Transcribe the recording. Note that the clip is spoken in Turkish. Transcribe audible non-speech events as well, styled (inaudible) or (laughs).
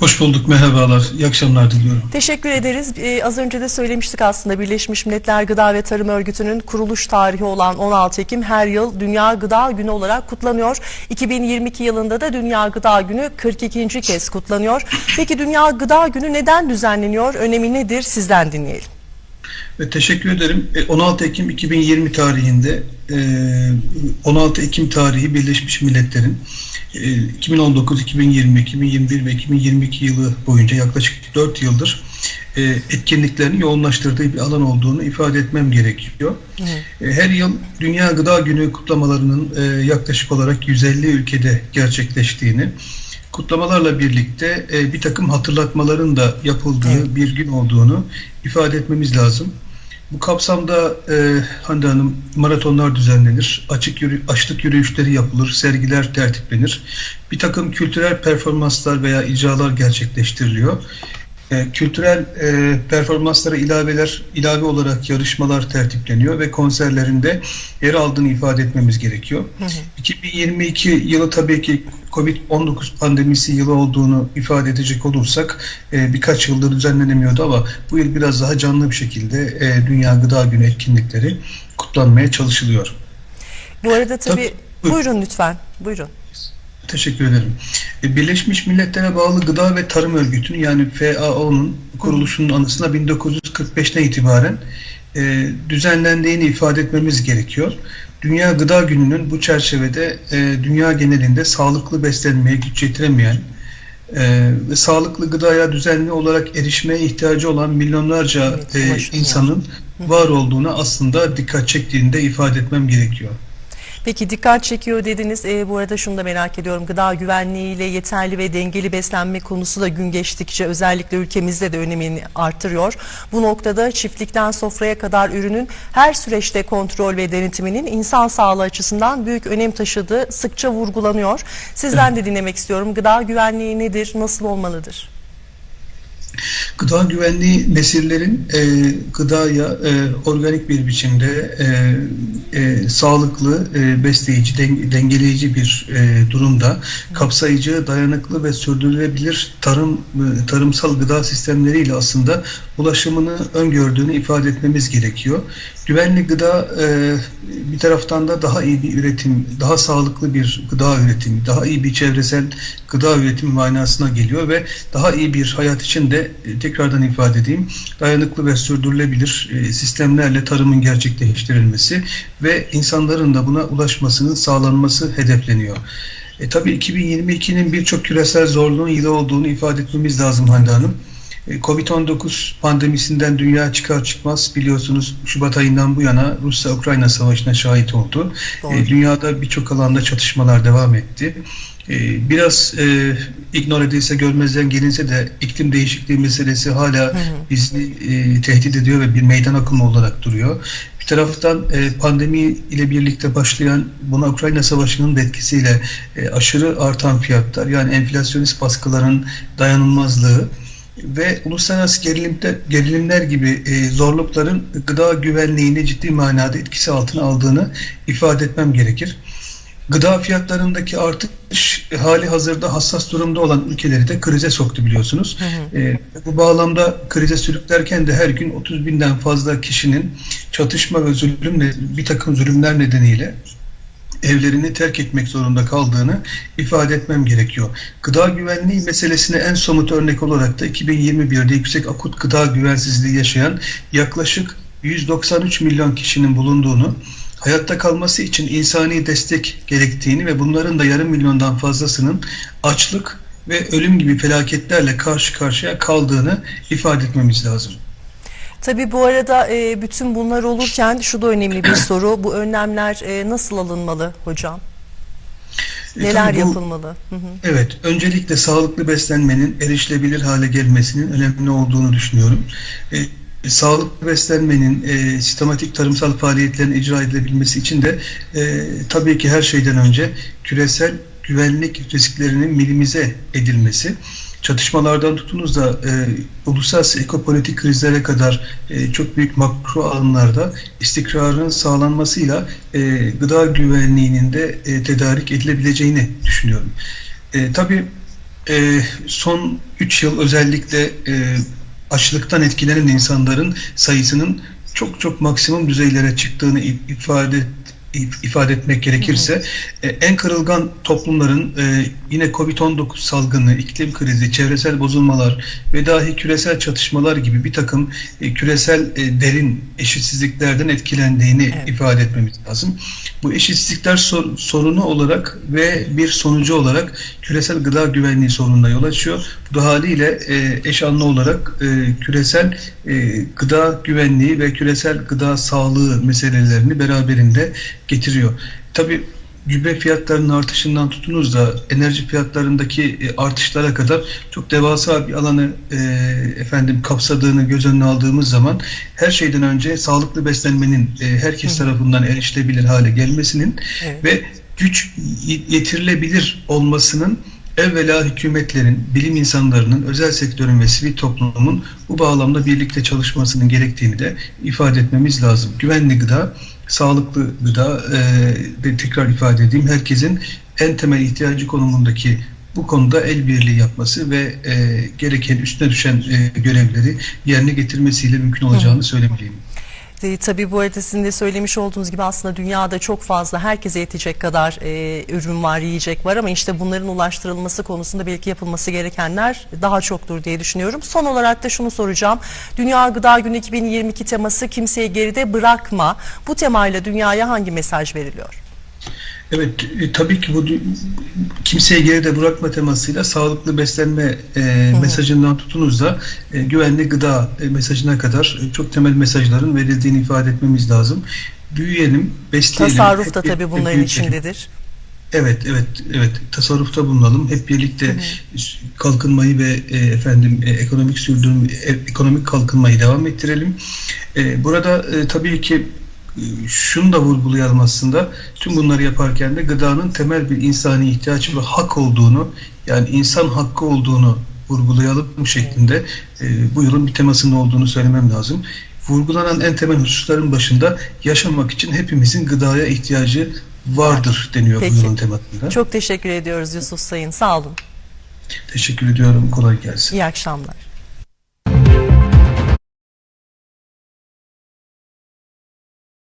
Hoş bulduk, merhabalar. İyi akşamlar diliyorum. Teşekkür ederiz. Ee, az önce de söylemiştik aslında Birleşmiş Milletler Gıda ve Tarım Örgütü'nün kuruluş tarihi olan 16 Ekim her yıl Dünya Gıda Günü olarak kutlanıyor. 2022 yılında da Dünya Gıda Günü 42. kez kutlanıyor. Peki Dünya Gıda Günü neden düzenleniyor? Önemi nedir? Sizden dinleyelim. Ve teşekkür ederim. E, 16 Ekim 2020 tarihinde e, 16 Ekim tarihi Birleşmiş Milletler'in e, 2019, 2020, 2021 ve 2022 yılı boyunca yaklaşık 4 yıldır e, etkinliklerini yoğunlaştırdığı bir alan olduğunu ifade etmem gerekiyor. E, Her yıl Dünya Gıda Günü kutlamalarının e, yaklaşık olarak 150 ülkede gerçekleştiğini, kutlamalarla birlikte bir takım hatırlatmaların da yapıldığı bir gün olduğunu ifade etmemiz lazım. Bu kapsamda e, Hande Hanım maratonlar düzenlenir, açık yürü, açlık yürüyüşleri yapılır, sergiler tertiplenir. Bir takım kültürel performanslar veya icralar gerçekleştiriliyor. E, kültürel e, performanslara ilaveler, ilave olarak yarışmalar tertipleniyor ve konserlerinde yer aldığını ifade etmemiz gerekiyor. 2022 yılı tabii ki Covid-19 pandemisi yılı olduğunu ifade edecek olursak e, birkaç yıldır düzenlenemiyordu ama bu yıl biraz daha canlı bir şekilde e, Dünya Gıda Günü etkinlikleri kutlanmaya çalışılıyor. Bu arada tabii, Tabii, buyurun. buyurun lütfen. Buyurun. Teşekkür ederim. E, Birleşmiş Milletler'e bağlı Gıda ve Tarım Örgütü'nün yani FAO'nun kuruluşunun anısına 1945'ten itibaren e, düzenlendiğini ifade etmemiz gerekiyor. Dünya Gıda Günü'nün bu çerçevede e, dünya genelinde sağlıklı beslenmeye güç yetiremeyen e, ve sağlıklı gıdaya düzenli olarak erişmeye ihtiyacı olan milyonlarca Evet, e, insanın var olduğuna aslında dikkat çektiğini de ifade etmem gerekiyor. Peki dikkat çekiyor dediniz. E, bu arada şunu da merak ediyorum. Gıda güvenliğiyle yeterli ve dengeli beslenme konusu da gün geçtikçe özellikle ülkemizde de önemini artırıyor. Bu noktada çiftlikten sofraya kadar ürünün her süreçte kontrol ve denetiminin insan sağlığı açısından büyük önem taşıdığı sıkça vurgulanıyor. Sizden de (laughs) dinlemek istiyorum. Gıda güvenliği nedir? Nasıl olmalıdır? Gıda güvenliği nesillerin e, gıdaya e, organik bir biçimde e, e, sağlıklı, e, besleyici, den- dengeleyici bir e, durumda kapsayıcı, dayanıklı ve sürdürülebilir tarım e, tarımsal gıda sistemleriyle aslında ulaşımını öngördüğünü ifade etmemiz gerekiyor. Güvenli gıda e, bir taraftan da daha iyi bir üretim, daha sağlıklı bir gıda üretimi, daha iyi bir çevresel gıda üretimi manasına geliyor ve daha iyi bir hayat için de e, tekrardan ifade edeyim dayanıklı ve sürdürülebilir e, sistemlerle tarımın gerçekleştirilmesi ve insanların da buna ulaşmasının sağlanması hedefleniyor. E, tabii 2022'nin birçok küresel zorluğun yılı olduğunu ifade etmemiz lazım Hande Hanım. E, Covid-19 pandemisinden dünya çıkar çıkmaz biliyorsunuz Şubat ayından bu yana Rusya-Ukrayna savaşına şahit oldu. Doğru. E, dünyada birçok alanda çatışmalar devam etti. E, biraz e, ignore edilse görmezden gelinse de iklim değişikliği meselesi hala bizi e, tehdit ediyor ve bir meydan akımı olarak duruyor. Bir taraftan e, pandemi ile birlikte başlayan buna Ukrayna Savaşı'nın da etkisiyle e, aşırı artan fiyatlar yani enflasyonist baskıların dayanılmazlığı ve uluslararası gerilimler, gerilimler gibi e, zorlukların gıda güvenliğini ciddi manada etkisi altına aldığını ifade etmem gerekir. Gıda fiyatlarındaki artış e, hali hazırda hassas durumda olan ülkeleri de krize soktu biliyorsunuz. E, bu bağlamda krize sürüklerken de her gün 30 binden fazla kişinin çatışma ve zulümle bir takım zulümler nedeniyle evlerini terk etmek zorunda kaldığını ifade etmem gerekiyor. Gıda güvenliği meselesine en somut örnek olarak da 2021'de yüksek akut gıda güvensizliği yaşayan yaklaşık 193 milyon kişinin bulunduğunu, hayatta kalması için insani destek gerektiğini ve bunların da yarım milyondan fazlasının açlık ve ölüm gibi felaketlerle karşı karşıya kaldığını ifade etmemiz lazım. Tabii bu arada e, bütün bunlar olurken şu da önemli bir soru. Bu önlemler e, nasıl alınmalı hocam? E, Neler bu- yapılmalı? Hı hı. Evet, öncelikle sağlıklı beslenmenin erişilebilir hale gelmesinin önemli olduğunu düşünüyorum. E, sağlıklı beslenmenin e, sistematik tarımsal faaliyetlerin icra edilebilmesi için de e, tabii ki her şeyden önce küresel güvenlik risklerinin minimize edilmesi, çatışmalardan tutunuz da e, uluslararası ekopolitik krizlere kadar e, çok büyük makro alanlarda istikrarın sağlanmasıyla e, gıda güvenliğinin de e, tedarik edilebileceğini düşünüyorum. E, tabii e, son 3 yıl özellikle e, açlıktan etkilenen insanların sayısının çok çok maksimum düzeylere çıktığını ifade ifade etmek gerekirse e, en kırılgan toplumların e, yine Covid-19 salgını, iklim krizi, çevresel bozulmalar ve dahi küresel çatışmalar gibi bir takım e, küresel derin eşitsizliklerden etkilendiğini Evet. ifade etmemiz lazım. Bu eşitsizlikler sor- sorunu olarak ve bir sonucu olarak küresel gıda güvenliği sorununa yol açıyor. Bu haliyle eş anlı olarak küresel gıda güvenliği ve küresel gıda sağlığı meselelerini beraberinde getiriyor. Tabii gübre fiyatlarının artışından tutunuz da enerji fiyatlarındaki e, artışlara kadar çok devasa bir alanı e, efendim kapsadığını göz önüne aldığımız zaman her şeyden önce sağlıklı beslenmenin e, herkes tarafından erişilebilir hale gelmesinin Evet. ve güç yetirilebilir olmasının evvela hükümetlerin, bilim insanlarının, özel sektörün ve sivil toplumun bu bağlamda birlikte çalışmasının gerektiğini de ifade etmemiz lazım. Güvenli gıda, sağlıklı gıda e, ve tekrar ifade edeyim herkesin en temel ihtiyacı konumundaki bu konuda el birliği yapması ve e, gereken üstüne düşen e, görevleri yerine getirmesiyle mümkün olacağını söylemeliyim. E, tabii bu arada sizin de söylemiş olduğunuz gibi aslında dünyada çok fazla herkese yetecek kadar e, ürün var, yiyecek var ama işte bunların ulaştırılması konusunda belki yapılması gerekenler daha çoktur diye düşünüyorum. Son olarak da şunu soracağım. Dünya Gıda Günü 2022 teması kimseyi geride bırakma. Bu temayla dünyaya hangi mesaj veriliyor? Evet, e, tabii ki bu kimseye geride bırakma temasıyla sağlıklı beslenme e, mesajından tutunuz da e, güvenli gıda e, mesajına kadar e, çok temel mesajların verildiğini ifade etmemiz lazım. Büyüyelim, besleyelim. Tasarruf da tabii bunların büyütelim. içindedir. Evet, evet, evet. Tasarrufta bulunalım. Hep birlikte kalkınmayı ve e, efendim e, ekonomik sürdürüm, e, ekonomik kalkınmayı devam ettirelim. E, burada e, tabii ki şunu da vurgulayalım aslında. Tüm bunları yaparken de gıdanın temel bir insani ihtiyaç ve hak olduğunu, yani insan hakkı olduğunu vurgulayalım şeklinde e, bu yılın bir temasının olduğunu söylemem lazım. Vurgulanan en temel hususların başında yaşamak için hepimizin gıdaya ihtiyacı vardır deniyor Peki. bu yılın temasında. Çok teşekkür ediyoruz Yusuf Sayın. Sağ olun. Teşekkür ediyorum. Kolay gelsin. İyi akşamlar.